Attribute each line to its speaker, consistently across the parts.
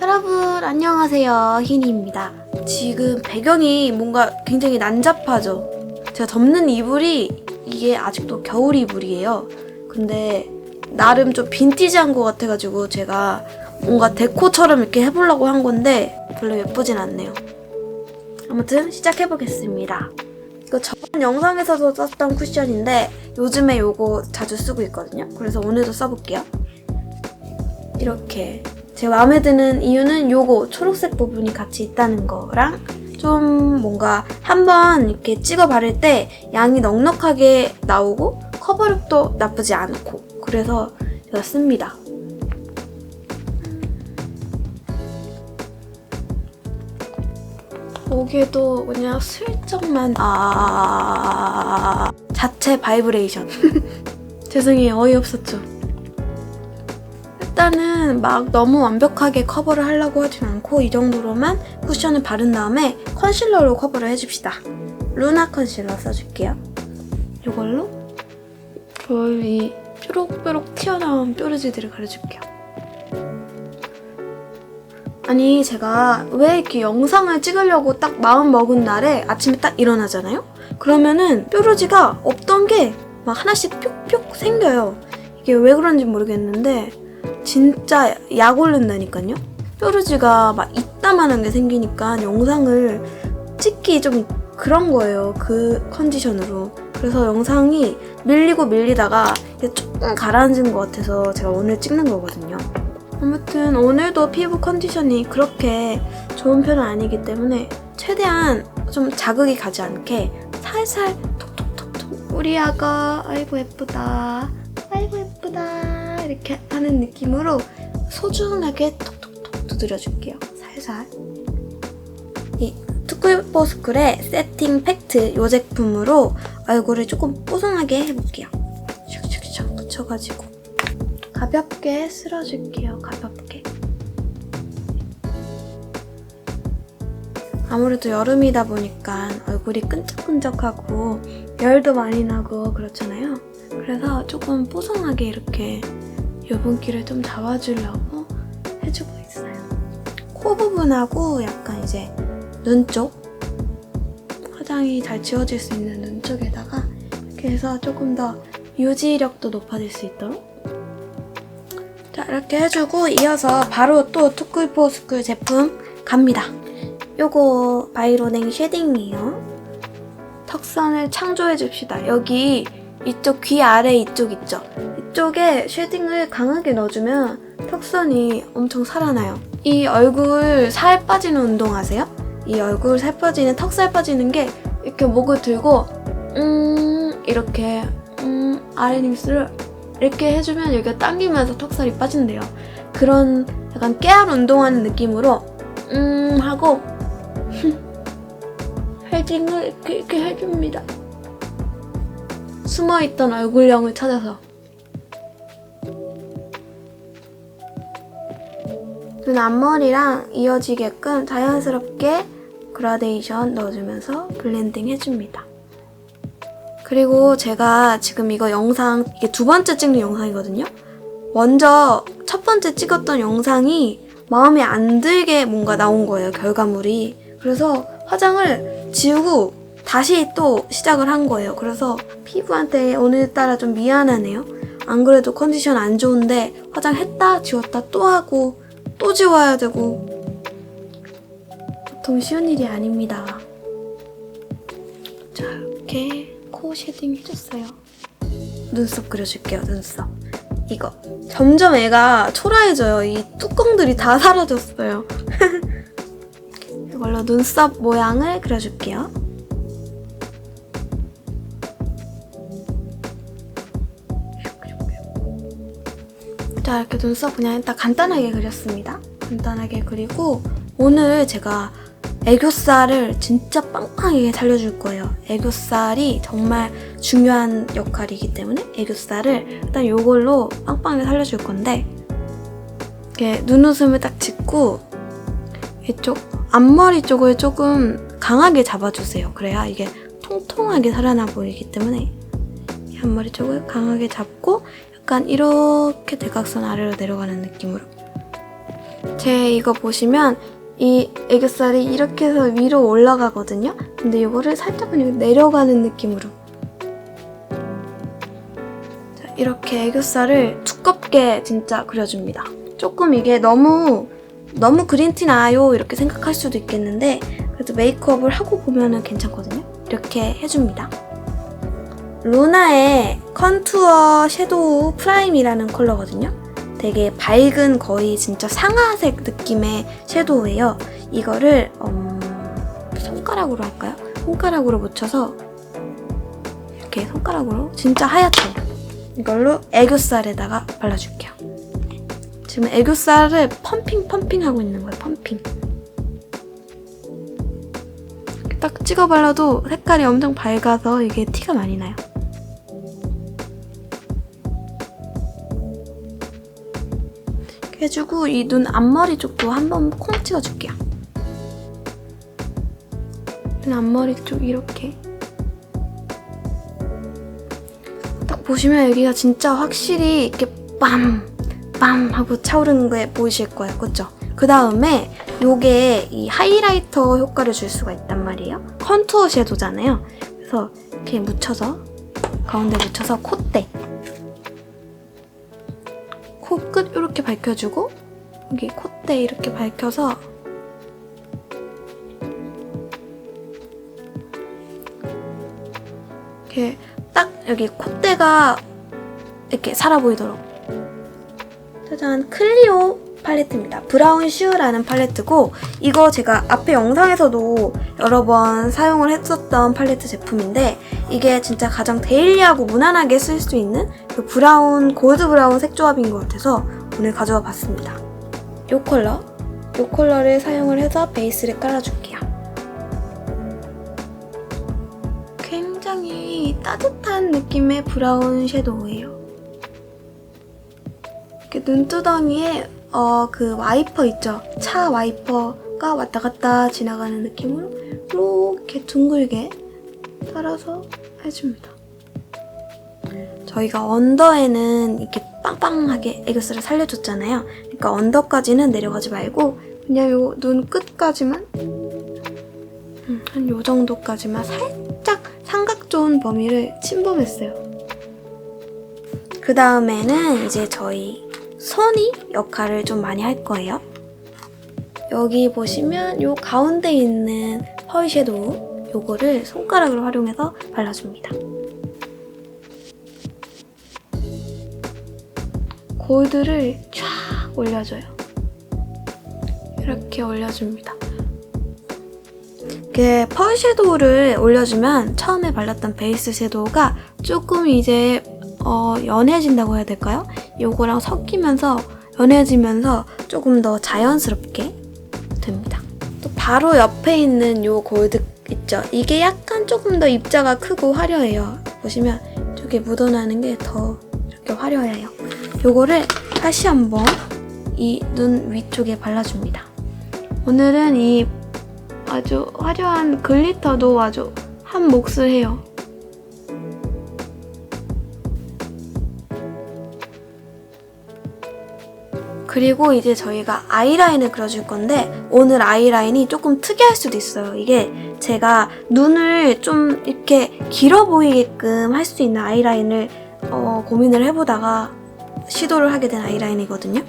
Speaker 1: 여러분 안녕하세요 희니입니다. 지금 배경이 뭔가 굉장히 난잡하죠. 제가 덮는 이불이 이게 아직도 겨울 이불이에요. 근데 나름 좀 빈티지한 것 같아가지고 제가 뭔가 데코처럼 이렇게 해보려고 한 건데 별로 예쁘진 않네요. 아무튼 시작해보겠습니다. 이거 저번 영상에서도 썼던 쿠션인데 요즘에 요거 자주 쓰고 있거든요. 그래서 오늘도 써볼게요. 이렇게 제 마음에 드는 이유는 요거 초록색 부분이 같이 있다는 거랑 좀 뭔가 한번 이렇게 찍어 바를 때 양이 넉넉하게 나오고 커버력도 나쁘지 않고 그래서 제가 씁니다. 목에도 그냥 슬쩍만 아 자체 바이브레이션. 죄송해요. 어이없었죠 일단은 막 너무 완벽하게 커버를 하려고 하진 않고 이 정도로만 쿠션을 바른 다음에 컨실러로 커버를 해줍시다 루나 컨실러 써줄게요 이걸로 저이 뾰록뾰록 튀어나온 뾰루지들을 가려줄게요 아니 제가 왜 이렇게 영상을 찍으려고 딱 마음 먹은 날에 아침에 딱 일어나잖아요? 그러면은 뾰루지가 없던 게 막 하나씩 뿅뿅 생겨요. 이게 왜 그런지 모르겠는데 진짜 약 올른다니까요. 뾰루지가 막 이따만한 게 생기니까 영상을 찍기 좀 그런 거예요. 그 컨디션으로. 그래서 영상이 밀리고 밀리다가 조금 가라앉은 것 같아서 제가 오늘 찍는 거거든요. 아무튼 오늘도 피부 컨디션이 그렇게 좋은 편은 아니기 때문에 최대한 좀 자극이 가지 않게 살살 톡톡톡톡 우리 아가 아이고 예쁘다 아이고 예쁘다 이렇게 하는 느낌으로 소중하게 톡톡톡 두드려줄게요 살살 이 투쿨포스쿨의 세팅 팩트 이 제품으로 얼굴을 조금 뽀송하게 해볼게요 슉슉슉 묻혀가지고 가볍게 쓸어줄게요. 가볍게. 아무래도 여름이다 보니까 얼굴이 끈적끈적하고 열도 많이 나고 그렇잖아요. 그래서 조금 뽀송하게 이렇게 유분기를 좀 잡아주려고 해주고 있어요. 코 부분하고 약간 이제 눈 쪽, 화장이 잘 지워질 수 있는 눈 쪽에다가 이렇게 해서 조금 더 유지력도 높아질 수 있도록 자 이렇게 해주고 이어서 바로 또 투쿨포스쿨 제품 갑니다. 요거 바이로냉 쉐딩이에요. 턱선을 창조해 줍시다. 여기 이쪽 귀 아래 이쪽 있죠? 이쪽에 쉐딩을 강하게 넣어주면 턱선이 엄청 살아나요. 이 얼굴 살 빠지는 운동 아세요? 이 얼굴 살 빠지는 턱살 빠지는 게 이렇게 목을 들고 음 이렇게 음 아랫입술을 이렇게 해주면 여기가 당기면서 턱살이 빠진대요. 그런 약간 깨알 운동하는 느낌으로 음 하고 헤딩을 이렇게, 이렇게 해줍니다. 숨어있던 얼굴형을 찾아서 눈 앞머리랑 이어지게끔 자연스럽게 그라데이션 넣어주면서 블렌딩 해줍니다. 그리고 제가 지금 이거 영상 이게 두 번째 찍는 영상이거든요. 먼저 첫 번째 찍었던 영상이 마음에 안 들게 뭔가 나온 거예요, 결과물이. 그래서 화장을 지우고 다시 또 시작을 한 거예요. 그래서 피부한테 오늘따라 좀 미안하네요. 안 그래도 컨디션 안 좋은데 화장했다, 지웠다 또 하고 또 지워야 되고 보통 쉬운 일이 아닙니다. 자, 이렇게 코 쉐딩 해줬어요. 눈썹 그려줄게요, 눈썹. 이거. 점점 애가 초라해져요. 이 뚜껑들이 다 사라졌어요. 이걸로 눈썹 모양을 그려줄게요. 자, 이렇게 눈썹 그냥 일단 간단하게 그렸습니다. 간단하게 그리고 오늘 제가 애교살을 진짜 빵빵하게 살려줄 거예요. 애교살이 정말 중요한 역할이기 때문에 애교살을 일단 이걸로 빵빵하게 살려줄 건데 이렇게 눈웃음을 딱 짓고 이쪽 앞머리 쪽을 조금 강하게 잡아주세요. 그래야 이게 통통하게 살아나 보이기 때문에 이 앞머리 쪽을 강하게 잡고 약간 이렇게 대각선 아래로 내려가는 느낌으로 제 이거 보시면 이 애교살이 이렇게 해서 위로 올라가거든요. 근데 이거를 살짝 그냥 내려가는 느낌으로. 자, 이렇게 애교살을 두껍게 진짜 그려줍니다. 조금 이게 너무 너무 그린티 나요 이렇게 생각할 수도 있겠는데 그래도 메이크업을 하고 보면은 괜찮거든요. 이렇게 해줍니다. 루나의 컨투어 섀도우 프라임이라는 컬러거든요. 되게 밝은 거의 진짜 상아색 느낌의 섀도우예요. 이거를 음, 손가락으로 할까요? 손가락으로 묻혀서 이렇게 손가락으로 진짜 하얗죠. 이걸로 애교살에다가 발라줄게요. 지금 애교살을 펌핑 펌핑 하고 있는 거예요. 펌핑. 딱 찍어 발라도 색깔이 엄청 밝아서 이게 티가 많이 나요. 해주고 이 눈 앞머리 쪽도 한번 콩 찍어줄게요. 눈 앞머리 쪽 이렇게 딱 보시면 여기가 진짜 확실히 이렇게 빰! 빰! 하고 차오르는 게 보이실 거예요. 그쵸? 그 다음에 요게 이 하이라이터 효과를 줄 수가 있단 말이에요. 컨투어 섀도잖아요. 그래서 이렇게 묻혀서 가운데 묻혀서 콧대 코끝 이렇게 밝혀주고 여기 콧대 이렇게 밝혀서 이렇게 딱 여기 콧대가 이렇게 살아 보이도록 짜잔 클리오 팔레트입니다. 브라운 슈라는 팔레트고 이거 제가 앞에 영상에서도 여러 번 사용을 했었던 팔레트 제품인데 이게 진짜 가장 데일리하고 무난하게 쓸 수 있는 그 브라운 골드 브라운 색 조합인 것 같아서 오늘 가져와 봤습니다. 이 컬러 이 컬러를 사용을 해서 베이스를 깔아줄게요. 굉장히 따뜻한 느낌의 브라운 섀도우예요. 이렇게 눈두덩이에 어, 그 와이퍼 있죠? 차 와이퍼가 왔다 갔다 지나가는 느낌으로 이렇게 둥글게 따라서 해줍니다. 저희가 언더에는 이렇게 빵빵하게 애교살을 살려줬잖아요. 그러니까 언더까지는 내려가지 말고 그냥 요 눈 끝까지만 음, 한요 정도까지만 살짝 삼각 좋은 범위를 침범했어요. 그 다음에는 이제 저희 손이 역할을 좀 많이 할 거예요. 여기 보시면 요 가운데 있는 펄 섀도우 요거를 손가락을 활용해서 발라줍니다. 골드를 쫙 올려줘요. 이렇게 올려줍니다. 이렇게 펄 섀도우를 올려주면 처음에 발랐던 베이스 섀도우가 조금 이제 어, 연해진다고 해야 될까요? 요거랑 섞이면서 연해지면서 조금 더 자연스럽게 됩니다. 또 바로 옆에 있는 요 골드 있죠? 이게 약간 조금 더 입자가 크고 화려해요. 보시면 저게 묻어나는 게 더 이렇게 화려해요. 요거를 다시 한번 이 눈 위쪽에 발라줍니다. 오늘은 이 아주 화려한 글리터도 아주 한 몫을 해요. 그리고 이제 저희가 아이라인을 그려줄 건데 오늘 아이라인이 조금 특이할 수도 있어요. 이게 제가 눈을 좀 이렇게 길어 보이게끔 할 수 있는 아이라인을 어, 고민을 해보다가 시도를 하게 된 아이라인이거든요.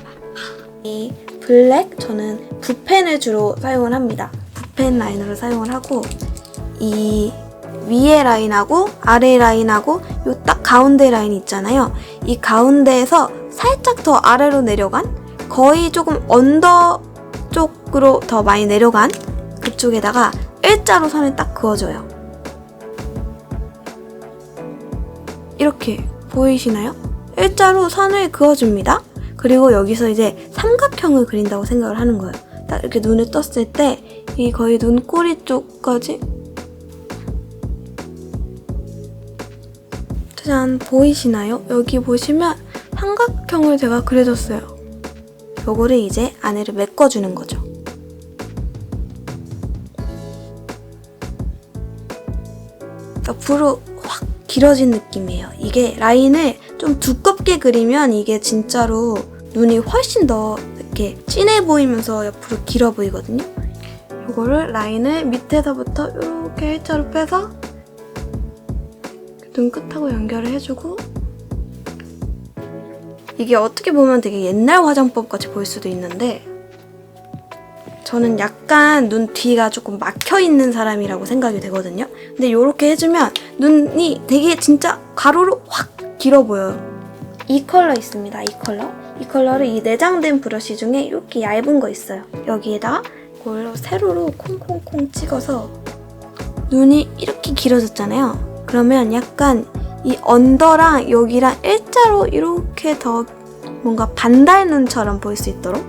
Speaker 1: 이 블랙 저는 붓펜을 주로 사용을 합니다. 붓펜 라이너를 사용을 하고 이 위에 라인하고 아래 라인하고 요 딱 가운데 라인 있잖아요. 이 가운데에서 살짝 더 아래로 내려간 거의 조금 언더 쪽으로 더 많이 내려간 그쪽에다가 일자로 선을 딱 그어줘요. 이렇게 보이시나요? 일자로 선을 그어줍니다. 그리고 여기서 이제 삼각형을 그린다고 생각을 하는 거예요. 딱 이렇게 눈을 떴을 때 이 거의 눈꼬리 쪽까지 짜잔 보이시나요? 여기 보시면 삼각형을 제가 그려줬어요. 요거를 이제 안에를 메꿔주는 거죠. 옆으로 확 길어진 느낌이에요. 이게 라인을 좀 두껍게 그리면 이게 진짜로 눈이 훨씬 더 이렇게 진해 보이면서 옆으로 길어 보이거든요. 이거를 라인을 밑에서부터 이렇게 일자로 빼서 눈 끝하고 연결을 해주고 이게 어떻게 보면 되게 옛날 화장법 같이 보일 수도 있는데 저는 약간 눈 뒤가 조금 막혀 있는 사람이라고 생각이 되거든요. 근데 이렇게 해주면 눈이 되게 진짜 가로로 확 길어 보여요. 이 컬러 있습니다. 이 컬러. 이 컬러를 이 내장된 브러쉬 중에 이렇게 얇은 거 있어요. 여기에다 이걸로 세로로 콩콩콩 찍어서 눈이 이렇게 길어졌잖아요. 그러면 약간 이 언더랑 여기랑 일자로 이렇게 더 뭔가 반달 눈처럼 보일 수 있도록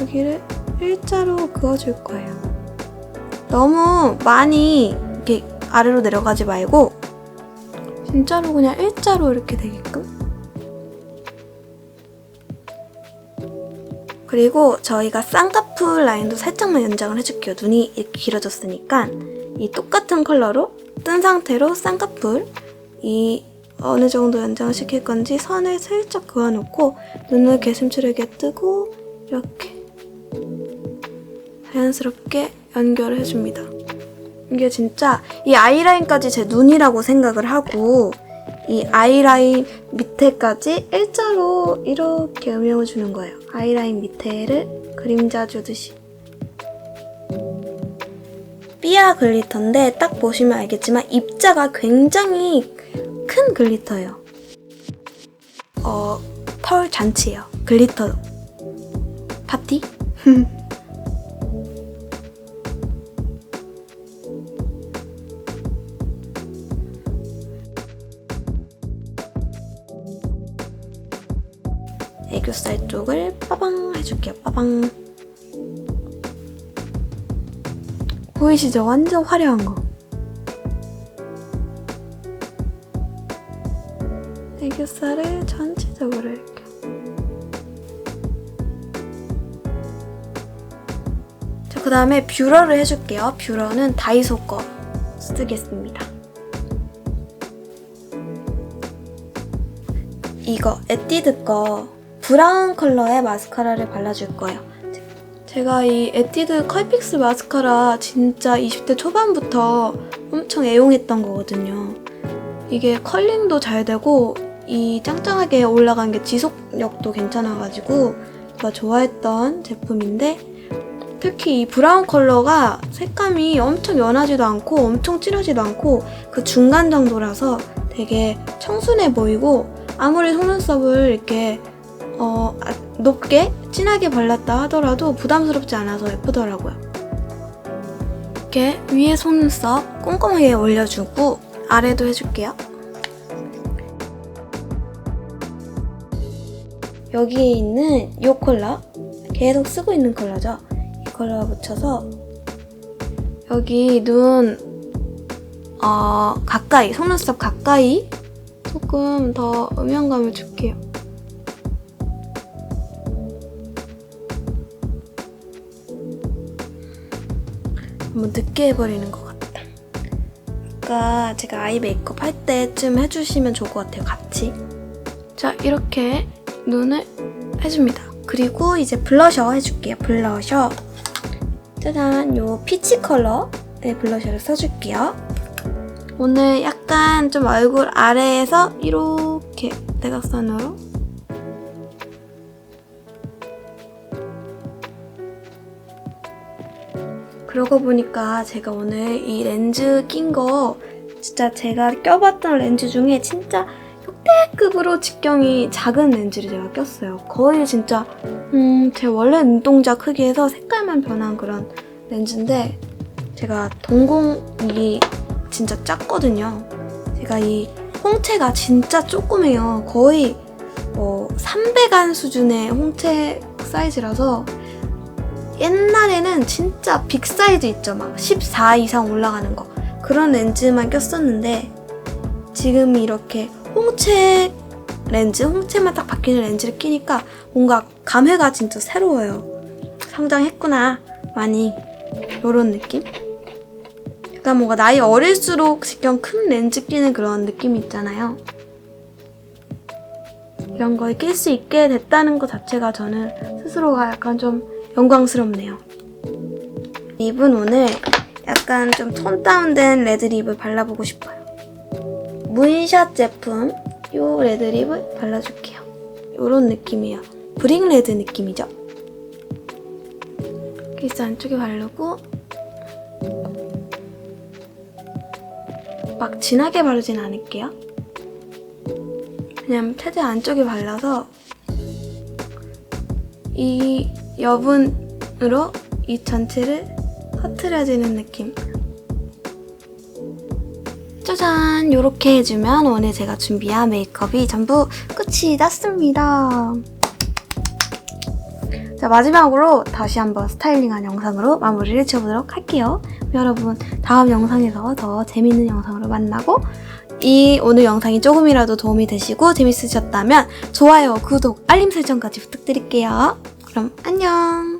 Speaker 1: 여기를 일자로 그어줄 거예요. 너무 많이 이렇게 아래로 내려가지 말고 진짜로 그냥 일자로 이렇게 되게끔 그리고 저희가 쌍꺼풀 라인도 살짝만 연장을 해줄게요. 눈이 이렇게 길어졌으니까 이 똑같은 컬러로 뜬 상태로 쌍꺼풀 이 어느 정도 연장을 시킬 건지 선을 슬쩍 그어놓고 눈을 개슴츠레게 뜨고 이렇게 자연스럽게 연결을 해줍니다. 이게 진짜 이 아이라인까지 제 눈이라고 생각을 하고 이 아이라인 밑에까지 일자로 이렇게 음영을 주는 거예요. 아이라인 밑에를 그림자 주듯이. 삐아 글리터인데 딱 보시면 알겠지만 입자가 굉장히 큰 글리터예요. 어, 털 잔치예요. 글리터 파티? 애교살 쪽을 빠방 해줄게요. 빠방. 보이시죠? 완전 화려한 거. 애교살을 전체적으로 이렇게. 자, 그 다음에 뷰러를 해줄게요. 뷰러는 다이소 거 쓰겠습니다. 이거 에뛰드 거 브라운 컬러의 마스카라를 발라줄 거예요. 제가 이 에뛰드 컬픽스 마스카라 진짜 20대 초반부터 엄청 애용했던 거거든요. 이게 컬링도 잘 되고 이 짱짱하게 올라간 게 지속력도 괜찮아가지고 제가 좋아했던 제품인데 특히 이 브라운 컬러가 색감이 엄청 연하지도 않고 엄청 진하지도 않고 그 중간 정도라서 되게 청순해 보이고 아무리 속눈썹을 이렇게 어, 아, 높게 진하게 발랐다 하더라도 부담스럽지 않아서 예쁘더라고요. 이렇게 위에 속눈썹 꼼꼼하게 올려주고 아래도 해줄게요. 여기에 있는 이 컬러 계속 쓰고 있는 컬러죠. 이 컬러 붙여서 여기 눈 어, 가까이 속눈썹 가까이 조금 더 음영감을 줄게요. 너무 늦게 해버리는 것 같다. 아까 제가 아이 메이크업 할 때쯤 해주시면 좋을 것 같아요, 같이. 자, 이렇게 눈을 해줍니다. 그리고 이제 블러셔 해줄게요, 블러셔. 짜잔, 요 피치 컬러의 블러셔를 써줄게요. 오늘 약간 좀 얼굴 아래에서 이렇게 대각선으로 그러고 보니까 제가 오늘 이 렌즈 낀 거 진짜 제가 껴봤던 렌즈 중에 진짜 역대급으로 직경이 작은 렌즈를 제가 꼈어요. 거의 진짜 음, 제 원래 눈동자 크기에서 색깔만 변한 그런 렌즈인데 제가 동공이 진짜 작거든요. 제가 이 홍채가 진짜 조그매요. 거의 뭐 300안 수준의 홍채 사이즈라서 옛날에는 진짜 빅 사이즈 있죠. 막 14 이상 올라가는 거. 그런 렌즈만 꼈었는데 지금 이렇게 홍채 렌즈, 홍채만 딱 바뀌는 렌즈를 끼니까 뭔가 감회가 진짜 새로워요. 성장했구나. 많이. 요런 느낌? 약간 뭔가 나이 어릴수록 직경 큰 렌즈 끼는 그런 느낌이 있잖아요. 이런 거에 낄 수 있게 됐다는 것 자체가 저는 스스로가 약간 좀 영광스럽네요. 립은 오늘 약간 좀 톤 다운된 레드 립을 발라보고 싶어요. 문샷 제품 요 레드립을 발라줄게요. 요런 느낌이에요. 브링 레드 느낌이죠? 케이스 안쪽에 바르고 막 진하게 바르진 않을게요. 그냥 최대 안쪽에 발라서 이 여분으로 이 전체를 퍼트려지는 느낌. 짜잔! 이렇게 해주면 오늘 제가 준비한 메이크업이 전부 끝이 났습니다. 자, 마지막으로 다시 한번 스타일링한 영상으로 마무리를 지어보도록 할게요. 여러분, 다음 영상에서 더 재밌는 영상으로 만나고, 이 오늘 영상이 조금이라도 도움이 되시고 재밌으셨다면 좋아요, 구독, 알림 설정까지 부탁드릴게요. 그럼 안녕!